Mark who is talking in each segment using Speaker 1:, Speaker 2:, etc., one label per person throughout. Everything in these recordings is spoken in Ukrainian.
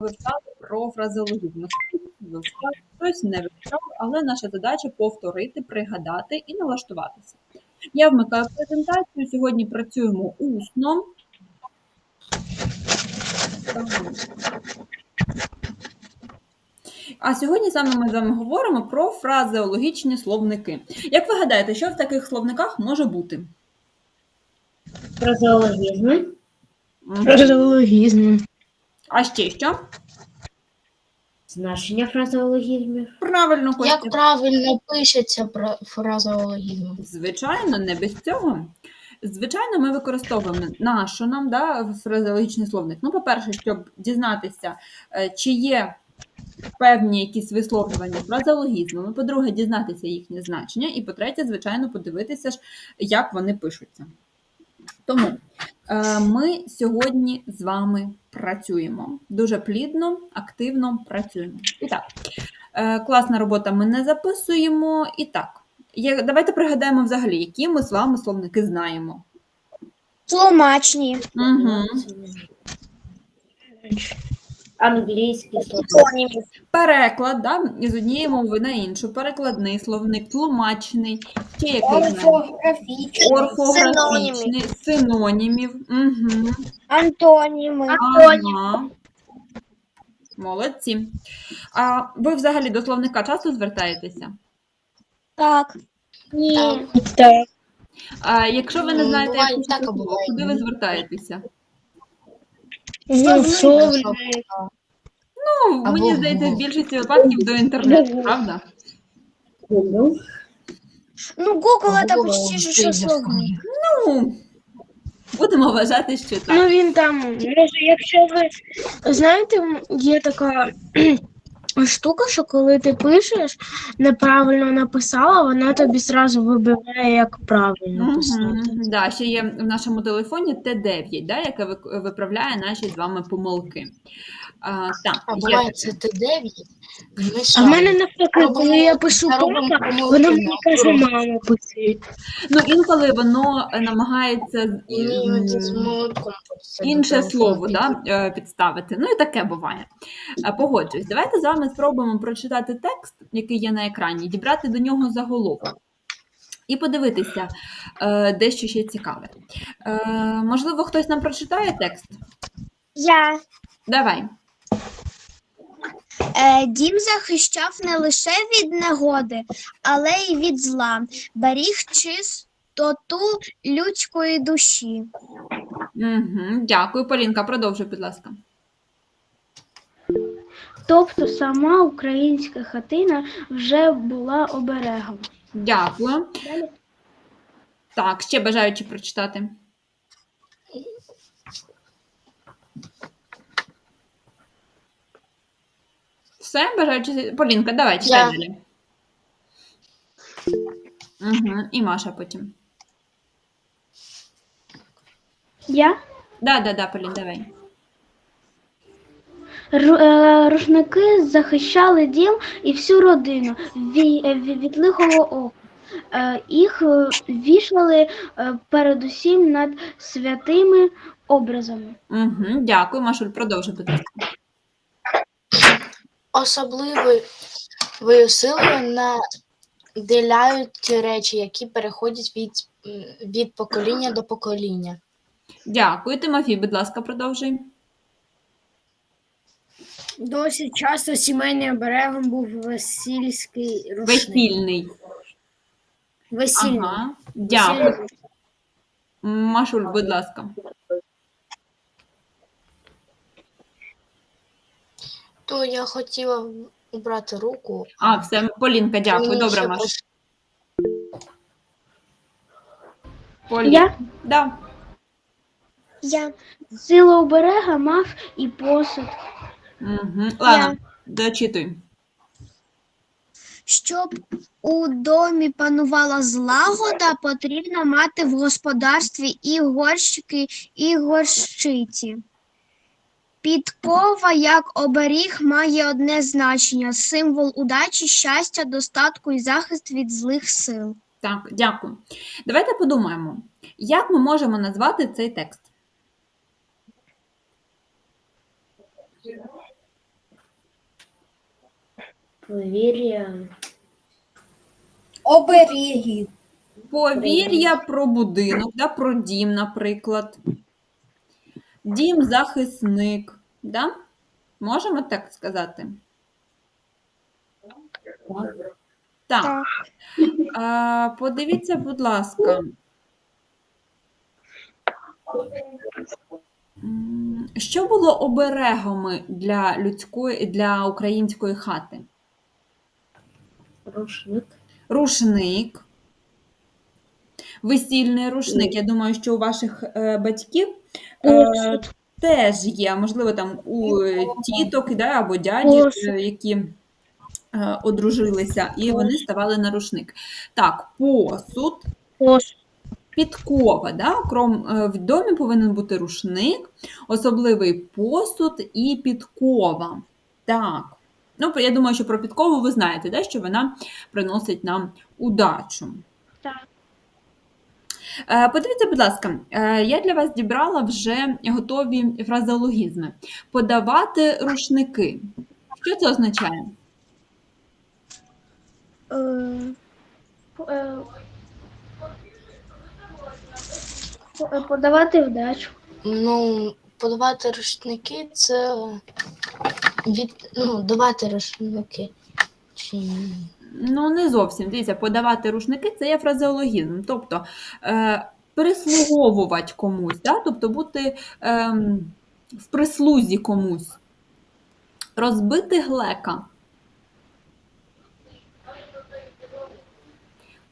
Speaker 1: вивчали про фразеологізм. Хтось вивчав, Хтось не вивчав, але наша задача повторити, пригадати і налаштуватися. Я вмикаю презентацію. Сьогодні працюємо усно. А сьогодні саме ми з вами говоримо про фразеологічні словники. Як ви гадаєте, що в таких словниках може бути?
Speaker 2: Фразеологізми.
Speaker 1: Мгм.
Speaker 3: Фразеологізм.
Speaker 1: А ще що?
Speaker 2: Значення фразеологізмів.
Speaker 1: Правильно, Костя.
Speaker 3: Як правильно пишеться фразеологізм?
Speaker 1: Звичайно, не без цього. Звичайно, ми використовуємо на що нам да, фразеологічний словник. Ну, по-перше, щоб дізнатися, е, чи є певні якісь висловлювання фразеологізмами. По-друге, дізнатися їхнє значення. І по-третє, звичайно, подивитися ж, як вони пишуться. Тому е, ми сьогодні з вами працюємо. Дуже плідно, активно працюємо. І так, е, класна робота ми не записуємо. І так, я, давайте пригадаємо взагалі, які ми з вами словники знаємо.
Speaker 4: Тлумачні.
Speaker 1: Угу.
Speaker 2: Англійські слова.
Speaker 1: Переклад да, з однієї мови на іншу. Перекладний словник, тлумачний, ще який знаємо?
Speaker 4: Орфографічні.
Speaker 1: Орфографічний, синонімів. Угу.
Speaker 4: Антоніми.
Speaker 1: Ага. Молодці. А ви взагалі до словника часто звертаєтеся?
Speaker 4: Так. Ні.
Speaker 3: Так.
Speaker 1: А якщо ви не знаєте, як
Speaker 3: так,
Speaker 1: куди ви звертаєтеся? Ну,
Speaker 3: Або
Speaker 1: мені здається, в більшості випадків до інтернету, правда?
Speaker 2: Google.
Speaker 4: Ну, Google это
Speaker 3: Google
Speaker 4: почти що словник.
Speaker 1: Ну, будемо вважати, що так.
Speaker 5: Ну він там, може, якщо ви знаєте, є така штука, що коли ти пишеш, неправильно написала, вона тобі зразу вибиває, як правильно писати.
Speaker 1: Угу. Да, ще є в нашому телефоні Т9, да, яке виправляє наші з вами помилки. А, так,
Speaker 3: А буває це Т9,
Speaker 5: А в мене навпаки, коли я пишу
Speaker 3: робимо
Speaker 5: папа,
Speaker 3: помилки
Speaker 5: вона мені
Speaker 3: на
Speaker 5: каже,
Speaker 3: уроці.
Speaker 5: мама пиши.
Speaker 1: Ну, інколи воно е, намагається з-
Speaker 3: іноді з
Speaker 1: м,
Speaker 3: молотком хочеться
Speaker 1: інше слово да, е, підставити. Ну і таке буває. Е, Погоджуюсь. Давайте з вами спробуємо прочитати текст, який є на екрані, дібрати до нього заголовок. І подивитися е, дещо ще цікаве. Е, можливо, хтось нам прочитає текст?
Speaker 4: Я.
Speaker 1: Давай.
Speaker 4: Е, дім захищав не лише від негоди, але й від зла. Беріг чистоту людської душі.
Speaker 1: Угу, дякую, Полінка. Продовжуй, будь ласка.
Speaker 5: Тобто сама українська хатина вже була оберегом.
Speaker 1: Дякую.
Speaker 5: Далі.
Speaker 1: Так, ще бажаючи прочитати. Все, бажаючи. Полінка, давай, читай
Speaker 3: Я.
Speaker 1: далі. Угу, і Маша потім.
Speaker 5: Я
Speaker 1: Да, да, да, Полін, давай.
Speaker 5: Ру- е, Рушники захищали дім і всю родину ві- е, від, від лихого ока. Е, Їх е, вішали е, передусім над святими образами.
Speaker 1: Угу, дякую, Машуль, продовжуй, будь ласка.
Speaker 3: Особливою силою наделяють ті речі, які переходять від, від покоління до покоління.
Speaker 1: Дякую, Тимофій, будь ласка, продовжуй.
Speaker 6: Досить часто сімейним оберегом був весільський рушник.
Speaker 1: Весільний.
Speaker 6: Весільний.
Speaker 1: Ага, дякую. Машуль, будь ласка.
Speaker 3: То я хотіла убрати руку.
Speaker 1: А, все, Полінка, дякую.
Speaker 3: Мені
Speaker 1: Добре,
Speaker 3: ще
Speaker 1: Маш. Полі...
Speaker 5: Я
Speaker 1: Да.
Speaker 4: Я.
Speaker 5: силу оберега мав і посуд.
Speaker 1: Угу. Ладно, дочитуй.
Speaker 4: Щоб у домі панувала злагода, потрібно мати в господарстві і горщики, і горщиці. Підкова як оберіг має одне значення символ удачі, щастя, достатку і захист від злих сил.
Speaker 1: Так, дякую. Давайте подумаємо, як ми можемо назвати цей текст?
Speaker 2: Повір'я.
Speaker 6: Оберіги.
Speaker 1: Повір'я про будинок, да, про дім, наприклад. Дім захисник. Да? Можемо так сказати? Так. А, подивіться, будь ласка. Що було оберегами для людської, для української хати?
Speaker 2: Рушник.
Speaker 1: Рушник. Весільний рушник. Я думаю, що у ваших е, батьків е, теж є, можливо, там у тіток да, або дяді, е, які е, одружилися, і вони ставали на рушник. Так, посуд,
Speaker 5: Посуд.
Speaker 1: підкова. Да? Кром, е, в домі повинен бути рушник, особливий посуд і підкова. Так. Ну, я думаю, що про підкову ви знаєте, да? що вона приносить нам удачу.
Speaker 5: Так.
Speaker 1: Е, Подивіться, будь ласка, е, я для вас зібрала вже готові фразеологізми. Подавати рушники. Що це означає?
Speaker 5: Е, по- по- Подавати вдачу.
Speaker 3: Ну, подавати рушники це від, ну, давати рушники. Чи...
Speaker 1: Ну, не зовсім. Дивіться, подавати рушники це є фразеологізм. Тобто е, прислуговувати комусь, да? тобто бути ем, в прислузі комусь. Розбити глека.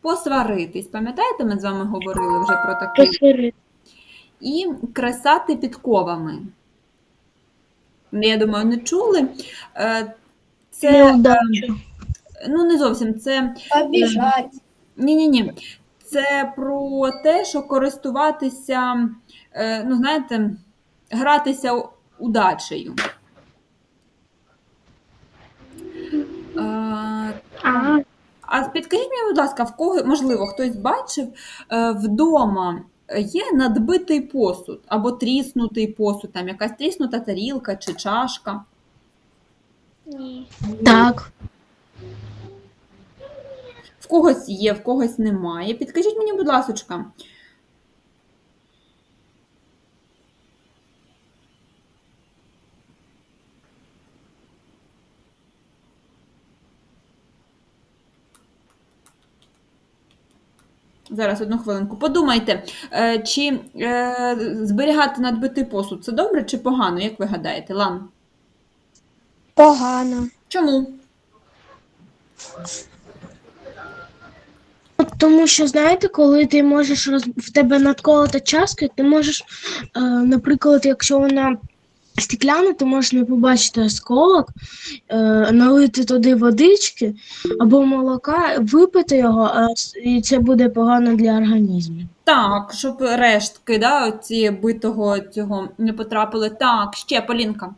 Speaker 1: Посваритись. Пам'ятаєте, ми з вами говорили вже про таке? І кресати підковами. Я думаю, не чули. Е, Це,
Speaker 5: Неудачу.
Speaker 1: Ну, не зовсім, це
Speaker 6: Обіжать.
Speaker 1: Ні-ні-ні. Це про те, що користуватися, е, ну, знаєте, гратися удачею. Е,
Speaker 5: А,
Speaker 1: А підкажіть мені, будь ласка, в кого, можливо, хтось бачив, е, вдома є надбитий посуд або тріснутий посуд, там якась тріснута тарілка чи чашка.
Speaker 5: ні.
Speaker 3: Так.
Speaker 1: В когось є, в когось немає. Підкажіть мені, будь ласка. Зараз одну хвилинку. Подумайте, е, чи е, зберігати надбитий посуд це добре чи погано, як ви гадаєте, Лан?
Speaker 5: Погано.
Speaker 1: Чому?
Speaker 7: Тому що, знаєте, коли ти можеш роз... в тебе надколота чашка, ти можеш, е, наприклад, якщо вона стекляна, ти можеш не побачити осколок, е, налити туди водички або молока, випити його, а і це буде погано для організму.
Speaker 1: Так, щоб рештки да, ці битого цього не потрапили. Так, ще Полінка.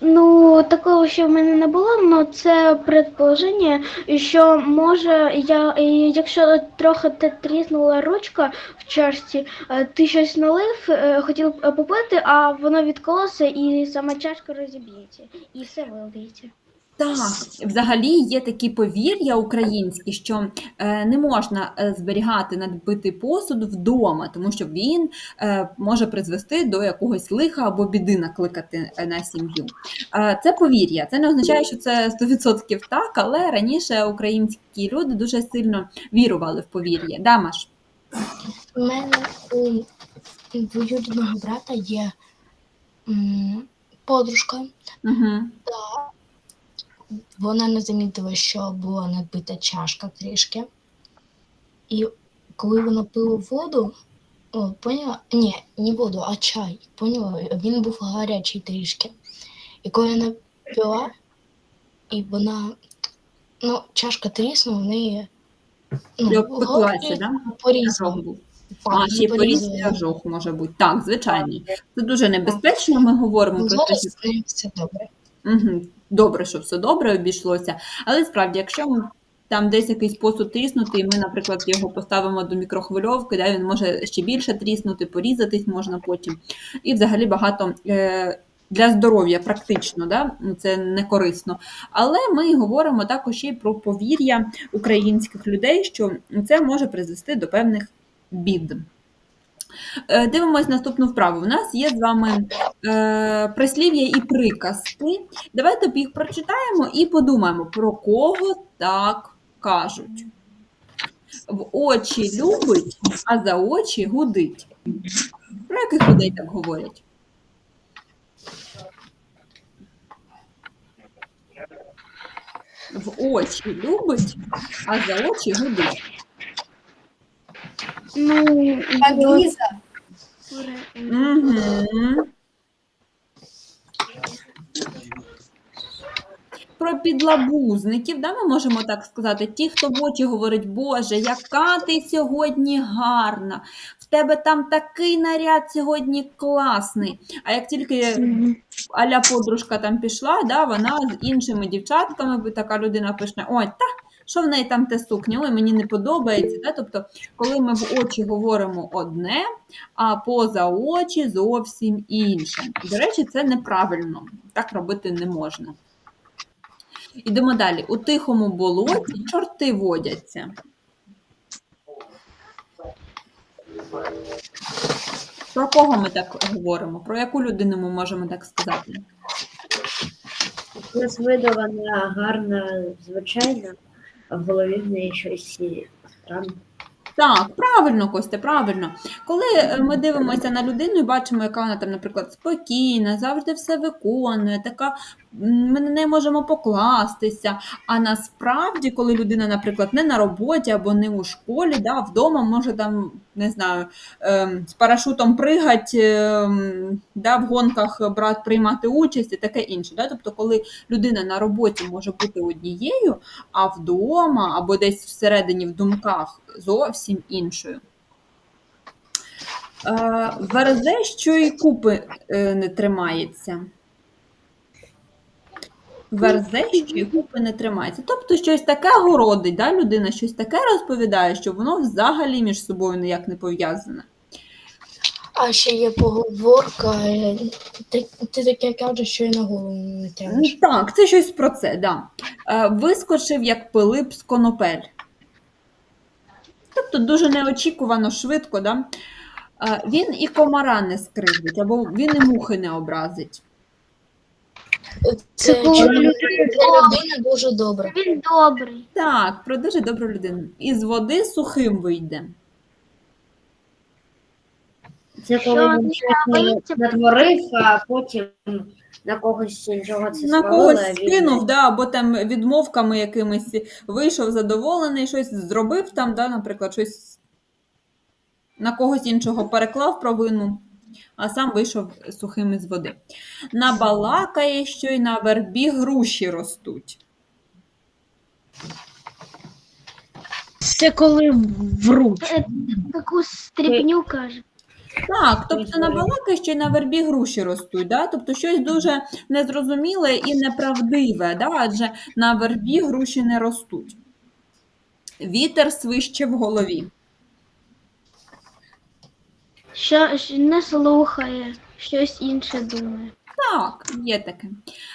Speaker 5: Ну, такого ще в мене не було, але це предположення, що може, я, якщо трохи те тріснула ручка в чашці, е, ти щось налив, е, хотів е, попити, а воно відколося і сама чашка розіб'ється, і все вилиється.
Speaker 1: Так, взагалі є такі повір'я українські, що е, не можна е, зберігати надбитий посуд вдома, тому що він е, може призвести до якогось лиха або біди накликати на сім'ю. Це повір'я. Це не означає, що це 100% так, але раніше українські люди дуже сильно вірували в повір'я. Дамаш.
Speaker 3: У мене у двоюрідного брата є подружка.
Speaker 1: Угу.
Speaker 3: Вона не замітила, що була надбита чашка трішки. І коли вона пила воду, о, поняла? Ні, не воду, а чай. Поняла? Він був гарячий трішки. І коли вона пила, і вона, ну, чашка тріснула, в неї ну,
Speaker 1: Пеклася, да?
Speaker 3: порізала.
Speaker 1: А, ще й
Speaker 3: порізала.
Speaker 1: порізний ожог може бути. Так, звичайно. Це дуже небезпечно, ми говоримо
Speaker 3: Ну,
Speaker 1: про те, що
Speaker 3: все добре.
Speaker 1: Угу. Добре, що все добре обійшлося. Але справді, якщо там десь якийсь посуд тріснутий, ми, наприклад, його поставимо до мікрохвильовки, да, він може ще більше тріснути, порізатись можна потім. І взагалі багато е, для здоров'я практично, да? це не корисно. Але ми говоримо також і про повір'я українських людей, що це може призвести до певних бід. Е, Дивимось наступну вправу. У нас є з вами е, прислів'я і приказки. Давайте їх прочитаємо і подумаємо, про кого так кажуть. В очі любить, а за очі гудить. Про яких людей так говорять? В очі любить, а за очі гудить.
Speaker 5: Ну,
Speaker 6: Ліза.
Speaker 1: Угу. Про підлабузників, да, ми можемо так сказати, ті, хто в очі говорить, Боже, яка ти сьогодні гарна, в тебе там такий наряд сьогодні класний. А як тільки аля подружка там пішла, да, вона з іншими дівчатками, така людина пише, ой, та що в неї там те сукня, ой, мені не подобається. Да? Тобто, коли ми в очі говоримо одне, а поза очі зовсім інше. До речі, це неправильно, так робити не можна. Ідемо далі. У тихому болоті чорти водяться. Про кого ми так говоримо? Про яку людину ми можемо так сказати?
Speaker 2: Видавана гарна, звичайна, в голові в неї щось странне.
Speaker 1: Так, правильно, Костя, правильно. Коли ми дивимося на людину і бачимо, яка вона там, наприклад, спокійна, завжди все виконує, така ми на неї можемо покластися. А насправді, коли людина, наприклад, не на роботі або не у школі, да, вдома може там, не знаю, ем, з парашутом пригати, ем, да, в гонках брати, приймати участь і таке інше. Да? Тобто, коли людина на роботі може бути однією, а вдома або десь всередині в думках зовсім іншою. Е, Верзе, що і купи е, не тримається. Верзе, що і купи не тримається. Тобто щось таке городить, да, людина щось таке розповідає, що воно взагалі між собою ніяк не пов'язане.
Speaker 3: А ще є поговорка, е, ти, ти таке кажеш, що і на голову не
Speaker 1: Ну,
Speaker 3: тягнеш.
Speaker 1: Так, це щось про це, да. Е, Вискочив, як Пилип з конопель. Тобто дуже неочікувано, швидко, да? Е, Він і комара не скривдить, або він і мухи не образить.
Speaker 3: Це
Speaker 5: коли людина
Speaker 3: дуже добре.
Speaker 5: Він добрий.
Speaker 1: Так, про дуже добру людину. Із води сухим вийде.
Speaker 2: Це коли він щось
Speaker 5: боїться?
Speaker 2: натворив, а потім на когось це
Speaker 1: На когось
Speaker 2: він-
Speaker 1: скинув, да, або там відмовками якимись вийшов задоволений, щось зробив там, да, наприклад, щось на когось іншого переклав провину, а сам вийшов сухим із води. Набалакає, що й на вербі груші ростуть.
Speaker 7: Це коли вруть.
Speaker 5: Е, Таку стріпню каже.
Speaker 1: Так, тобто набалакає, що й на вербі груші ростуть, да? тобто щось дуже незрозуміле і неправдиве, да? адже на вербі груші не ростуть. Вітер свище в голові.
Speaker 5: Що що не слухає, щось інше думає.
Speaker 1: Так, є таке.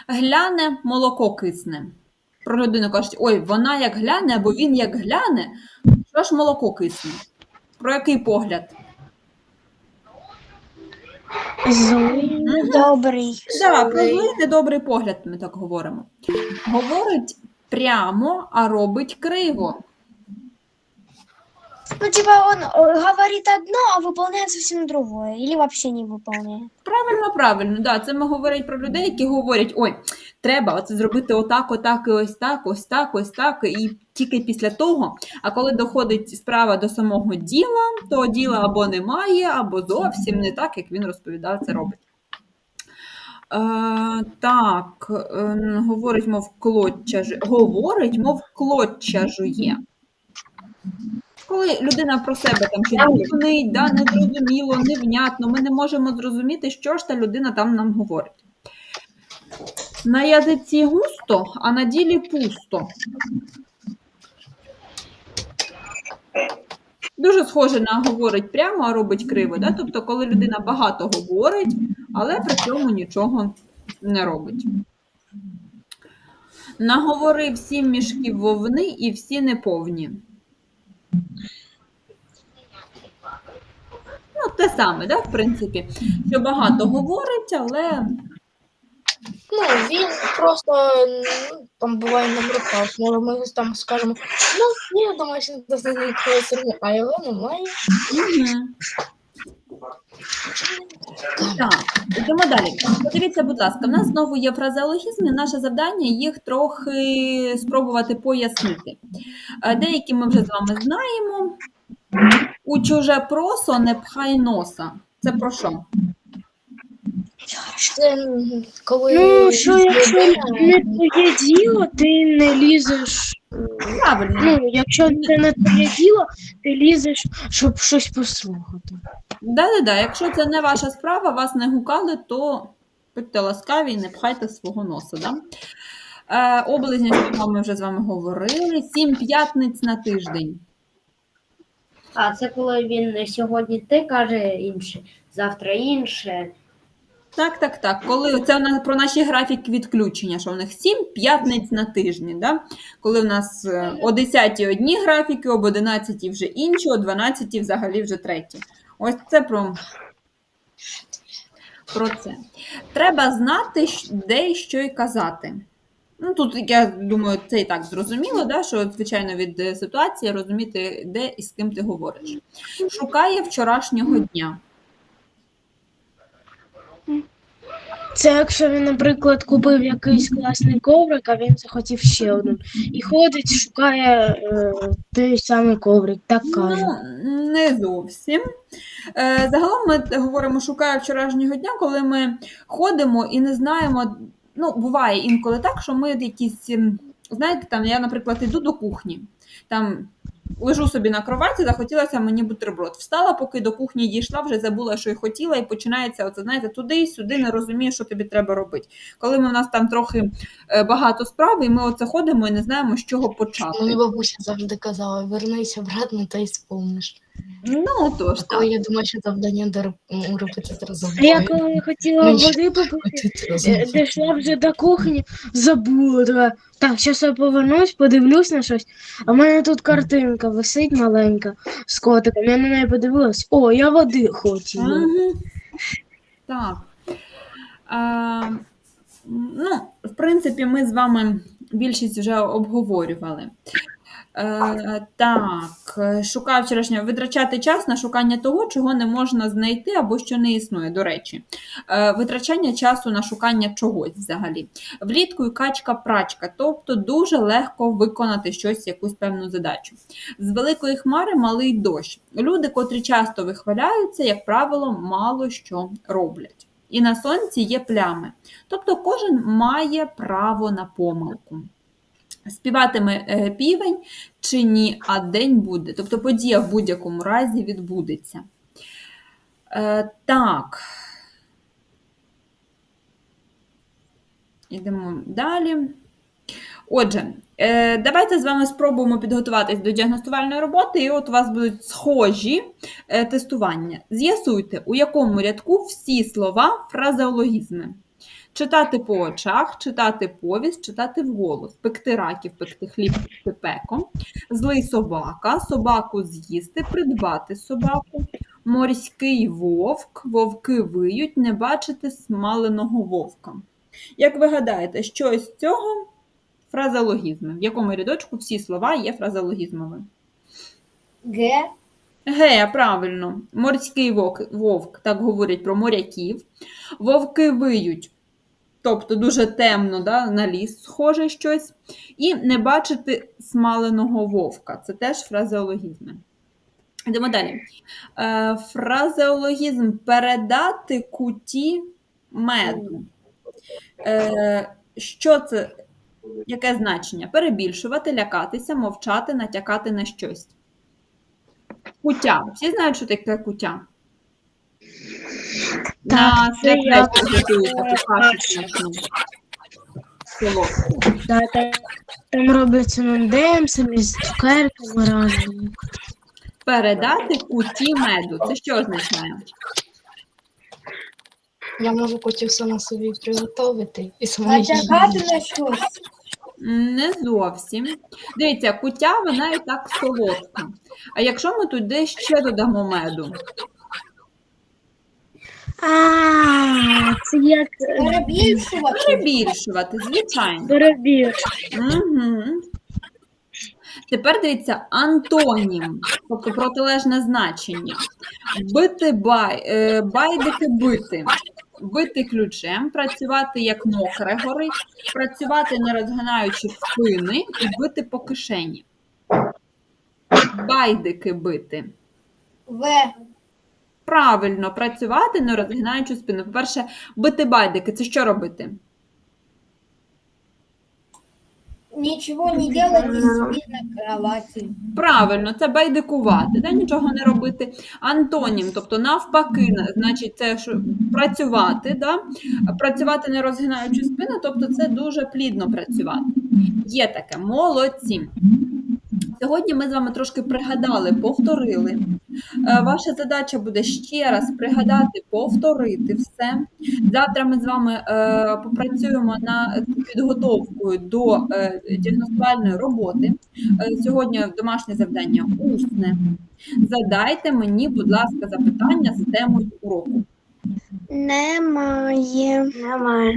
Speaker 1: Гляне, молоко кисне. Про людину кажуть, ой, вона як гляне, або він як гляне, що ж молоко кисне? Про який погляд?
Speaker 7: Злий.
Speaker 4: Добрий.
Speaker 1: Да, про злий недобрий погляд ми так говоримо. Говорить прямо, а робить криво.
Speaker 4: Ну, типа он э, говорит одно, а выполняет совсем другое. Или вообще не выполняет.
Speaker 1: Правильно, правильно, да. Це ми говорять про людей, які говорять: ой, треба оце зробити отак, отак, і ось так, ось так, ось так, і тільки після того. А коли доходить справа до самого діла, то діла або немає, або зовсім не так, як він розповідав, це робить. Е, так, е, говорить, мов клоччя жує. Говорить, мов клоччя жує. Коли людина про себе там щось бубнить, да, незрозуміло, невнятно, ми не можемо зрозуміти, що ж та людина там нам говорить. На язиці густо, а на ділі пусто. Дуже схоже на говорить прямо, а робить криво. Да? Тобто, коли людина багато говорить, але при цьому нічого не робить. Наговорив сім мішків вовни і всі неповні. Ну, те саме, да, в принципі, що багато говорить, але
Speaker 3: Ну, він просто ну, там буває на руках. Може, ми там скажемо, ну, є домашній дослідник а його немає.
Speaker 1: Мгм. Так, йдемо далі. Подивіться, будь ласка, в нас знову є фразеологізми. Наше завдання їх трохи спробувати пояснити. Е, Деякі ми вже з вами знаємо. У чуже просо не пхай носа. Це про що?
Speaker 3: Це коли
Speaker 7: Ну, що якщо не твоє діло, ти не лізеш.
Speaker 1: Правильно.
Speaker 7: Ну, якщо це не твоє діло, ти лізеш, щоб щось послухати.
Speaker 1: Да-да-да, якщо це не ваша справа, вас не гукали, то будьте ласкаві і не пхайте свого носа. Да? Е, облизня слова ми вже з вами говорили. Сім п'ятниць на тиждень.
Speaker 2: А це коли він сьогодні ти каже інше, завтра інше.
Speaker 1: Так, так, так. Коли це у нас про наші графіки відключення, що у них 7 п'ятниць на тижні. Да? Коли у нас е, о 10 одні графіки, об 11 вже інші, о 12 взагалі вже треті. Ось це про, про це. Треба знати, де і що й казати. Ну, тут, я думаю, це і так зрозуміло, да, що, звичайно, від е, ситуації розуміти, де і з ким ти говориш. Шукає вчорашнього дня.
Speaker 7: Це якщо він, наприклад, купив якийсь класний коврик, а він захотів ще один. І ходить, шукає е, той самий коврик, так каже.
Speaker 1: Ну, не зовсім. Е, Загалом ми говоримо шукаю вчорашнього дня, коли ми ходимо і не знаємо. Ну, буває інколи так, що ми якісь, ем, знаєте, там я, наприклад, йду до кухні, там лежу собі на кроваті, захотілося мені бутерброд. Встала, поки до кухні дійшла, вже забула, що й хотіла, і починається, оце, знаєте, туди і сюди, не розуміє, що тобі треба робити. Коли ми в нас там трохи е, багато справ, і ми оце ходимо і не знаємо, з чого почати.
Speaker 3: Мені бабуся завжди казала, вернися обратно та й сповниш.
Speaker 1: Ну, тож, так.
Speaker 3: Коли я думаю, що завдання до реп- репетитора
Speaker 7: А
Speaker 3: забуваю.
Speaker 7: я коли хотіла води попити, е, дійшла вже до кухні, забула. Така, так, зараз я повернусь, подивлюсь на щось. А в мене тут картинка висить маленька з котиком. Я на неї подивилась. О, я води хотіла.
Speaker 1: Мгм. Так. А, ну, в принципі, ми з вами більшість вже обговорювали. Е, так, шукаю вчорашнього витрачати час на шукання того, чого не можна знайти або що не існує. До речі, е, витрачання часу на шукання чогось взагалі. Влітку і качка-прачка, тобто дуже легко виконати щось, якусь певну задачу. З великої хмари малий дощ. Люди, котрі часто вихваляються, як правило, мало що роблять. І на сонці є плями. Тобто кожен має право на помилку. Співатиме е, півень чи ні, а день буде. Тобто подія в будь-якому разі відбудеться. Е, так. Ідемо далі. Отже, е, давайте з вами спробуємо підготуватись до діагностувальної роботи, і от у вас будуть схожі тестування. З'ясуйте, у якому рядку всі слова фразеологізми. Читати по очах, читати повість, читати вголос, пекти раків, пекти хліб, пекти пеком, злий собака, собаку з'їсти, придбати собаку, морський вовк, вовки виють, не бачити смаленого вовка. Як ви гадаєте, що із цього фразеологізми? В якому рядочку всі слова є фразеологізмами?
Speaker 2: Г.
Speaker 1: Ге, правильно. Морський вовк, вовк, так говорять про моряків. Вовки виють, тобто дуже темно, да, на ліс схоже щось. І не бачити смаленого вовка. Це теж фразеологізми. Йдемо далі. Е, фразеологізм передати куті меду. Е, що це? Яке значення? Перебільшувати, лякатися, мовчати, натякати на щось. Куття. Всі знають, що таке куття? На
Speaker 7: це я.
Speaker 1: Село.
Speaker 7: Да, та- там робляться МДМ, самі з цукерками разом.
Speaker 1: Передати куті меду. Це що означає?
Speaker 3: Я можу потім сама собі приготувати і сама
Speaker 6: Натягати на щось.
Speaker 1: Не зовсім. Дивіться, куття вона і так солодка. А якщо ми туди ще додамо меду?
Speaker 5: А, це як
Speaker 6: Перебільшувати.
Speaker 1: Перебільшувати, звичайно.
Speaker 5: перебір.
Speaker 1: Угу. Тепер дивіться антонім, тобто протилежне значення. Бити бай, е, байдики бити. Бити ключем, працювати як мокре горить, працювати не розгинаючи спини і бити по кишені. Байдики бити.
Speaker 6: В.
Speaker 1: Правильно, працювати, не розгинаючи спину. По-перше, бити байдики це що робити?
Speaker 6: Нічого не делать і сидіти на кроваті.
Speaker 1: Правильно, це байдикувати, да, нічого не робити. Антонім, тобто навпаки, значить, це що працювати, да? працювати не розгинаючи спину, тобто це дуже плідно працювати. Є таке, молодці. Сьогодні ми з вами трошки пригадали, повторили. Е, Ваша задача буде ще раз пригадати, повторити все. Завтра ми з вами е, попрацюємо над підготовкою до е, діагностувальної роботи. Сьогодні домашнє завдання усне. Задайте мені, будь ласка, запитання з темою уроку.
Speaker 4: Немає.
Speaker 5: Немає.